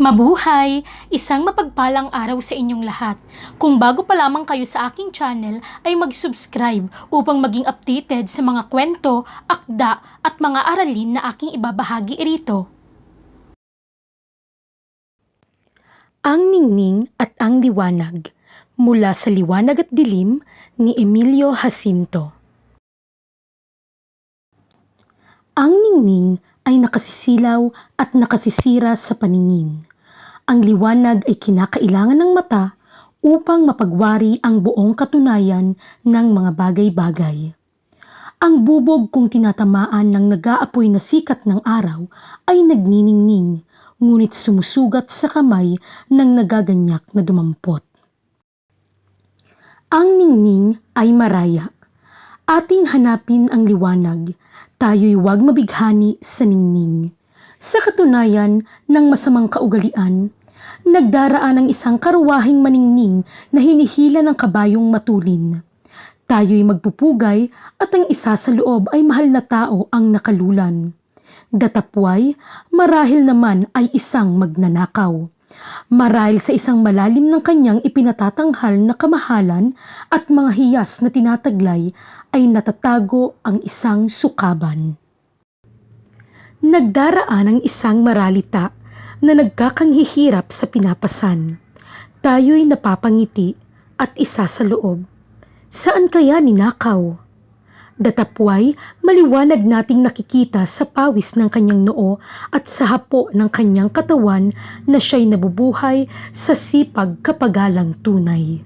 Mabuhay! Isang mapagpalang araw sa inyong lahat. Kung bago pa lamang kayo sa aking channel, ay mag-subscribe upang maging updated sa mga kwento, akda at mga aralin na aking ibabahagi rito. Ang Ningning at ang Liwanag mula sa Liwanag at Dilim ni Emilio Jacinto. Ang ningning ay nakasisilaw at nakasisira sa paningin. Ang liwanag ay kinakailangan ng mata upang mapagwari ang buong katunayan ng mga bagay-bagay. Ang bubog kung tinatamaan ng nag-aapoy na sikat ng araw ay nagniningning, ngunit sumusugat sa kamay ng nagaganyak na dumampot. Ang ningning ay maraya. Ating hanapin ang liwanag, tayo'y huwag mabighani sa ningning. Sa katunayan ng masamang kaugalian, nagdaraan ang isang karwahing maningning na hinihila ng kabayong matulin. Tayo'y magpupugay at ang isa sa loob ay mahal na tao ang nakalulan. Datapway, marahil naman ay isang magnanakaw. Marahil sa isang malalim ng kanyang ipinatatanghal na kamahalan at mga hiyas na tinataglay ay natatago ang isang sukaban. Nagdaraan ang isang maralita na nagkakanghihirap sa pinapasan. Tayo'y napapangiti at isa sa loob. Saan kaya ninakaw? Datapway, maliwanag nating nakikita sa pawis ng kanyang noo at sa hapo ng kanyang katawan na siya'y nabubuhay sa sipag kapagalang tunay.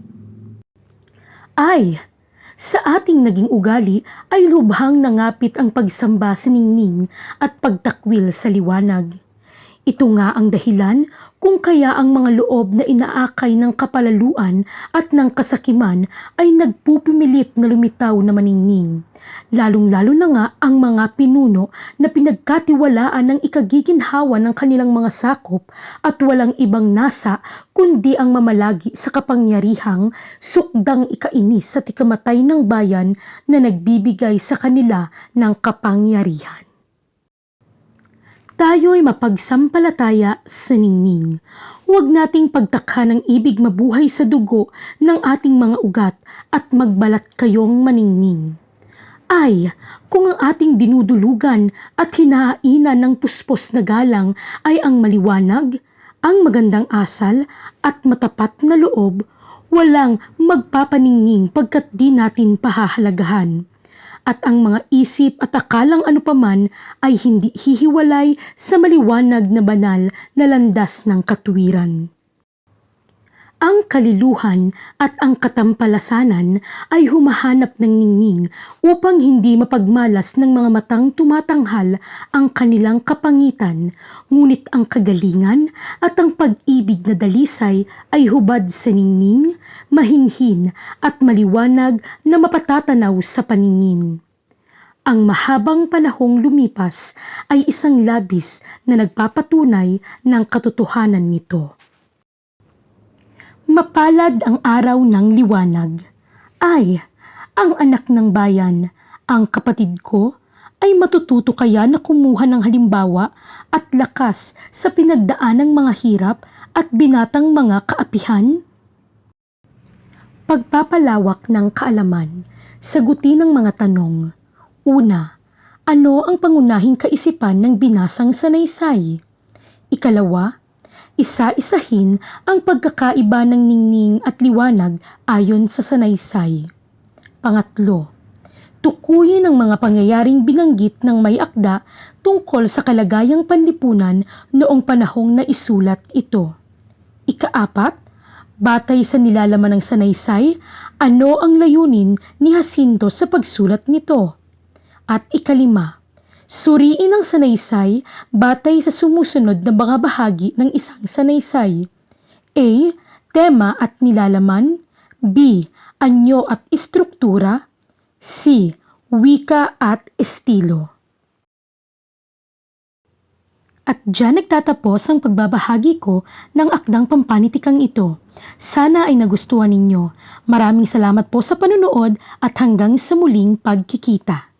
Ay, sa ating naging ugali ay lubhang nangapit ang pagsamba sa ningning at pagtakwil sa liwanag. Ito nga ang dahilan kung kaya ang mga loob na inaakay ng kapalaluan at ng kasakiman ay nagpupumilit na lumitaw na maningning. Lalong-lalo na nga ang mga pinuno na pinagkatiwalaan ng ikagiginhawa ng kanilang mga sakop at walang ibang nasa kundi ang mamalagi sa kapangyarihang sukdang ikainis sa tikamatay ng bayan na nagbibigay sa kanila ng kapangyarihan tayo'y mapagsampalataya sa ningning. Huwag nating pagtakha ng ibig mabuhay sa dugo ng ating mga ugat at magbalat kayong maningning. Ay, kung ang ating dinudulugan at hinahainan ng puspos na galang ay ang maliwanag, ang magandang asal at matapat na loob, walang magpapaningning pagkat di natin pahahalagahan at ang mga isip at akalang anupaman ay hindi hihiwalay sa maliwanag na banal na landas ng katuwiran. Ang kaliluhan at ang katampalasanan ay humahanap ng ningning upang hindi mapagmalas ng mga matang tumatanghal ang kanilang kapangitan, ngunit ang kagalingan at ang pag-ibig na dalisay ay hubad sa ningning, mahinhin at maliwanag na mapatatanaw sa paningin. Ang mahabang panahong lumipas ay isang labis na nagpapatunay ng katotohanan nito. Mapalad ang araw ng liwanag. Ay, ang anak ng bayan, ang kapatid ko, ay matututo kaya na kumuha ng halimbawa at lakas sa pinagdaan ng mga hirap at binatang mga kaapihan? Pagpapalawak ng kaalaman, sagutin ng mga tanong. Una, ano ang pangunahing kaisipan ng binasang sanaysay? Ikalawa, isa-isahin ang pagkakaiba ng ningning at liwanag ayon sa sanaysay. Pangatlo, tukuyin ang mga pangyayaring binanggit ng may akda tungkol sa kalagayang panlipunan noong panahong naisulat ito. Ikaapat, batay sa nilalaman ng sanaysay, ano ang layunin ni Jacinto sa pagsulat nito? At ikalima, Suriin ang sanaysay batay sa sumusunod na mga bahagi ng isang sanaysay. A. Tema at nilalaman. B. Anyo at istruktura. C. Wika at estilo. At dyan nagtatapos ang pagbabahagi ko ng akdang pampanitikang ito. Sana ay nagustuhan ninyo. Maraming salamat po sa panunood at hanggang sa muling pagkikita.